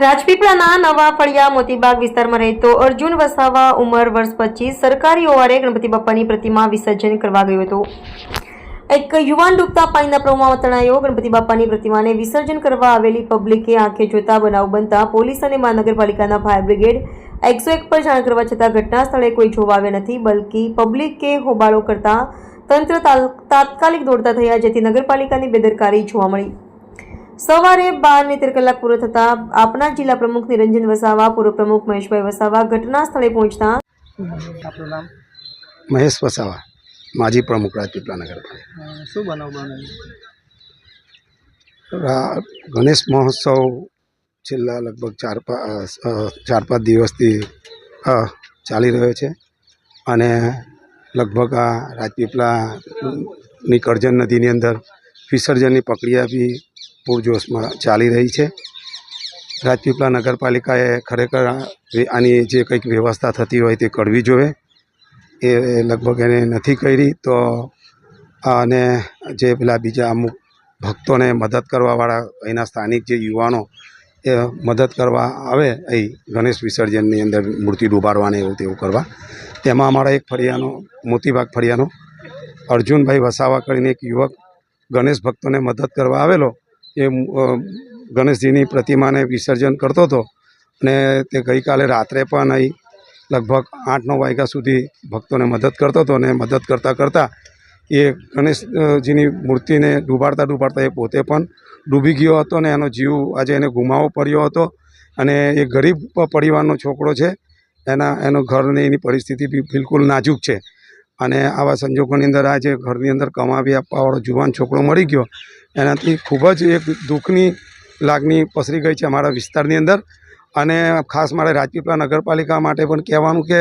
રાજપીપળાના નવા ફળિયા મોતીબાગ વિસ્તારમાં રહેતો અર્જુન વસાવા ઉંમર વર્ષ પચીસ, સરકારી ઓવારે ગણપતિ બાપ્પાની પ્રતિમા વિસર્જન કરવા ગયો હતો. એક યુવાન ડૂબતા પાણીના પ્રવાહમાં તણાયો, ગણપતિ બાપ્પાની પ્રતિમાને વિસર્જન કરવા આવેલી પબ્લિકે આંખે જોતા બનાવ બનતા પોલીસ અને મહાનગરપાલિકાના ફાયર બ્રિગેડ એકસો એક પર જાણ કરવા છતાં ઘટના સ્થળે કોઈ જોવા આવ્યા નથી, બલકી પબ્લિકે હોબાળો કરતા તંત્ર તાત્કાલિક દોડતા થયા, જેથી નગરપાલિકાની બેદરકારી જોવા મળી. સવારે બાર ને તેર કલાક પૂરો થતા આપના જિલ્લા પ્રમુખ નિરંજન વસાવા પૂર્વ પ્રમુખ મહેશભાઈ વસાવા ઘટના સ્થળે પહોંચતા આપણું નામ? મહેશ વસાવા માજી પ્રમુખ રાજપીપળા નગર શું બનાવ ગણેશ મહોત્સવ છેલ્લા લગભગ ચાર પાંચ ચાર પાંચ દિવસથી ચાલી રહ્યો છે. અને લગભગ આ રાજપીપળાની કરજણ નદીની અંદર વિસર્જનની પ્રક્રિયા બી પૂરજોશમાં ચાલી રહી છે. રાજપીપળા નગરપાલિકાએ ખરેખર આની જે કંઈક વ્યવસ્થા થતી હોય તે કરવી જોઈએ. એ લગભગ એને નથી કરી, તો અને જે પેલા બીજા અમુક ભક્તોને મદદ કરવાવાળા અહીંના સ્થાનિક જે યુવાનો એ મદદ કરવા આવે અહીં ગણેશ વિસર્જનની અંદર મૂર્તિ ડૂબાડવાને એવું તેવું કરવા. તેમાં અમારા એક ફરિયાનો, મોતીબાગ ફરિયાનો અર્જુનભાઈ વસાવા કરીને એક યુવક ગણેશ ભક્તોને મદદ કરવા આવેલો. એ ગણેશજીની પ્રતિમાને વિસર્જન કરતો હતો અને તે ગઈકાલે રાત્રે પણ અહીં લગભગ આઠ નવ વાગ્યા સુધી ભક્તોને મદદ કરતો હતો અને મદદ કરતાં કરતાં એ ગણેશજીની મૂર્તિને ડૂબાડતા ડૂબાડતા એ પોતે પણ ડૂબી ગયો હતો ને એનો જીવ આજે એને ગુમાવવો પડ્યો હતો અને એ ગરીબ પરિવારનો છોકરો છે, એના, એનો ઘરની એની પરિસ્થિતિ બિલકુલ નાજુક છે. અને આવા સંજોગોની અંદર આજે ઘરની અંદર કમાવી આપવાવાળો જુવાન છોકરો મળી ગયો. એનાથી ખૂબ જ એક દુઃખની લાગણી પસરી ગઈ છે અમારા વિસ્તારની અંદર. અને ખાસ મારે રાજપીપળા નગરપાલિકા માટે પણ કહેવાનું કે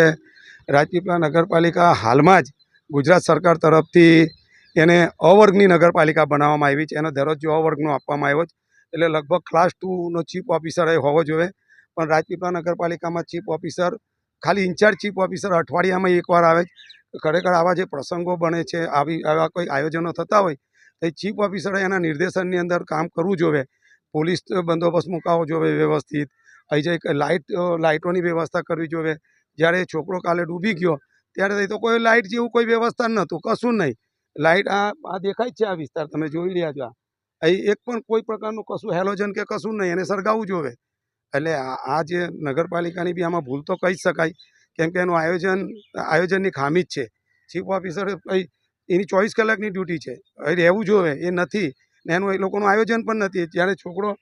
રાજપીપળા નગરપાલિકા હાલમાં જ ગુજરાત સરકાર તરફથી એને અવર્ગની નગરપાલિકા બનાવવામાં આવી છે. એનો દરજ્જો અવર્ગનો આપવામાં આવ્યો છે. એટલે લગભગ ક્લાસ ટુનો ચીફ ઓફિસર એ હોવો જોઈએ. પણ રાજપીપળા નગરપાલિકામાં ચીફ ઓફિસર ખાલી ઇન્ચાર્જ ચીફ ઓફિસર અઠવાડિયામાં એકવાર આવે ખરેખર આવા જે પ્રસંગો બને છે, આવી, આવા કોઈ આયોજનો થતા હોય તો ચીફ ઓફિસરે એના નિર્દેશનની અંદર કામ કરવું જોઈએ પોલીસ બંદોબસ્ત મુકાવો જોઈએ વ્યવસ્થિત. અહીં જે લાઇટ લાઇટોની વ્યવસ્થા કરવી જોઈએ જ્યારે છોકરો કાલે ડૂબી ગયો, ત્યારે તો કોઈ લાઇટ જેવું કોઈ વ્યવસ્થા નહોતું, કશું નહીં. લાઇટ આ આ દેખાય છે આ વિસ્તાર, તમે જોઈ રહ્યા છો અહીં એક પણ કોઈ પ્રકારનું કશું હેલોજન કે કશું નહીં, એને સળગાવવું જોઈએ એટલે આ જે નગરપાલિકાની બી આમાં ભૂલ તો કહી શકાય, કેમ કે એનું આયોજન, આયોજનની ખામી જ છે. ચીફ ઓફિસરે એની ચોવીસ કલાકની ડ્યુટી છે. અહીં રહેવું જોવે, એ નથી. ને એનું એ લોકોનું આયોજન પણ નથી. જ્યારે છોકરો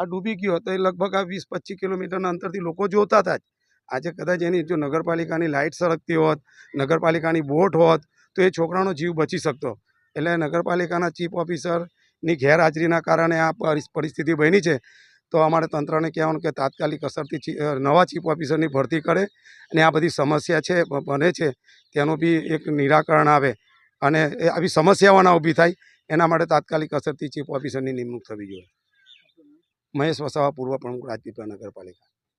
આ ડૂબી ગયો, તો એ લગભગ આ વીસ પચીસ કિલોમીટરના અંતરથી લોકો જોતા હતા જ. આજે કદાચ એની જો નગરપાલિકાની લાઇટ સળગતી હોત, નગરપાલિકાની બોટ હોત, તો એ છોકરાનો જીવ બચી શકતો. એટલે નગરપાલિકાના ચીફ ઓફિસરની ગેરહાજરીના કારણે આ પરિસ- પરિસ્થિતિ બની છે. તો અમારે તંત્રને કહેવાનું કે તાત્કાલિક અસરથી નવા ચીફ ઓફિસરની ભરતી કરે. અને આ બધી સમસ્યા છે બને છે. તેનું બી એક નિરાકરણ આવે. અને એ આવી સમસ્યાઓના ઊભી થાય, એના માટે તાત્કાલિક અસરથી ચીફ ઓફિસરની નિમણૂક થવી જોઈએ. મહેશ વસાવા, પૂર્વ પ્રમુખ રાજપીપળા નગરપાલિકા.